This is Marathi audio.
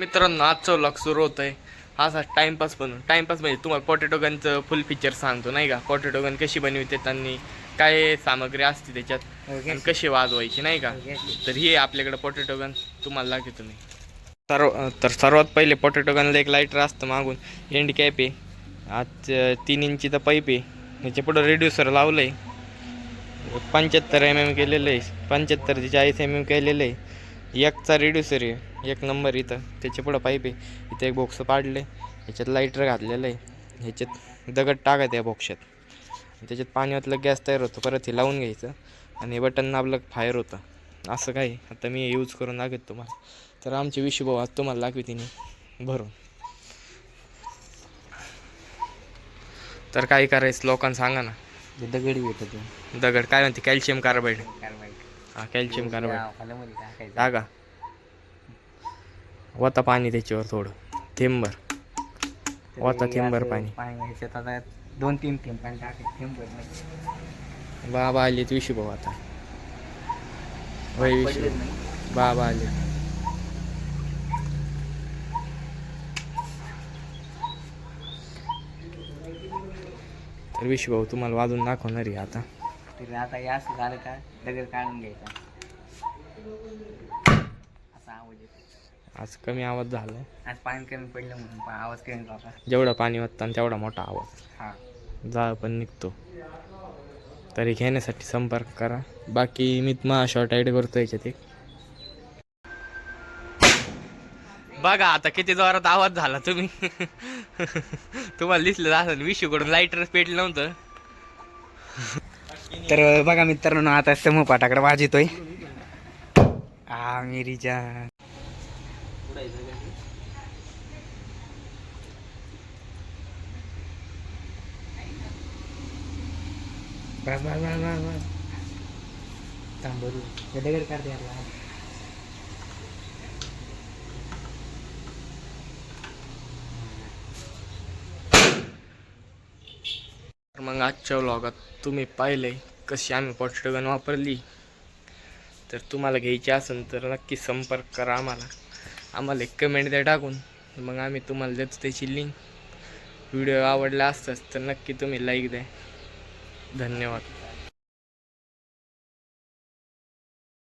मित्रांनो आजचं व्लॉग सुरू होत आहे असा टाइमपास बनवून. टाइमपास म्हणजे तुम्हाला पोटॅटो गनचं फुल फीचर सांगतो नाही का? पोटॅटो गन कशी बनवते त्यांनी काय सामग्री असते त्याच्यात आणि कशी वाजवायची नाही का? तर ही आपल्याकडे पोटॅटो गन तुम्हाला लागते तुम्ही सर्व तर सर्वात पहिले पोटॅटो गनला एक लाईटर असतं मागून एंड कॅप आहे. आज तीन इंचीचा पाईप आहे. ह्याच्या पुढं रेड्युसर लावलं आहे पंच्याहत्तर एम एम केलेलं आहे. पंच्याहत्तर ते चाळीस एम एम केलेलं आहे. एकचा रेड्युसर आहे. एक नंबर इथं. त्याच्या पुढं पाईप आहे. इथं एक बॉक्स पाडलं आहे ह्याच्यात लाईटर घातलेलं आहे. ह्याच्यात दगड टाकायचं या बॉक्सात त्याच्यात पाणी ओतलं गॅस तयार होतो. परत हे लावून घ्यायचं. आणि बटन आपलं फायर होतं. असं काही आता मी यूज करून दाखवतो तुम्हाला. तर आमचे विशुभाऊ आज तुम्हाला दाखवी तिने भरून. तर काय करायचं? लोकांना सांगा ना. दगडी भेटत दगड काय म्हणते? कॅल्शियम कार्बाईड हा कॅल्शियम टाकायचं. टाका. वता पाणी त्याच्यावर थोडं. थेंबर. वता थेंबर पाणी. ह्याच्यात आता दोन तीन थेंब पाणी टाकायचं. थेंबर नाही. बाबा आले विषू भाऊ आता. वय विषू पडलेलं नाही. बाबा आले तर विशू भाऊ तुम्हाला वाजून दाखवणार आहे आता. तरी आता हे असं झालं का दगड काढून घ्यायचा. असा आवाज येतो. आज कमी आवाज झाला आज पाणी कमी पडलं म्हणून आवाज कमी झाला जेवढा पाणी वाटतं तेवढा मोठा आवाज. हा. जाळ पण निघतो. तरी घेण्यासाठी संपर्क करा. बाकी मी तुम्हाला शॉर्ट आयडी करतो याच्यात एक. बघा आता किती जोरात आवाज झाला तुम्ही. तुम्हाला दिसलं असं विशूकडून लाईटर पेटलं नव्हतं. तर बघा मित्रांनो आता समूह पाटाकडे वाज येतोय आ मेरीच्या बस बस बस बस बस थांब बरू हे दगड काढते यार मग आजच्या व्लॉगात तुम्ही पाहिले कशी आम्ही पॉटगन वापरली. तर तुम्हाला घ्यायची असेल तर नक्की संपर्क करा आम्हाला. आम्हाला एक कमेंट द्या टाकून. मग आम्ही तुम्हाला देतो त्याची लिंक व्हिडिओ आवडला असताच तर नक्की तुम्ही लाईक द्या. धन्यवाद.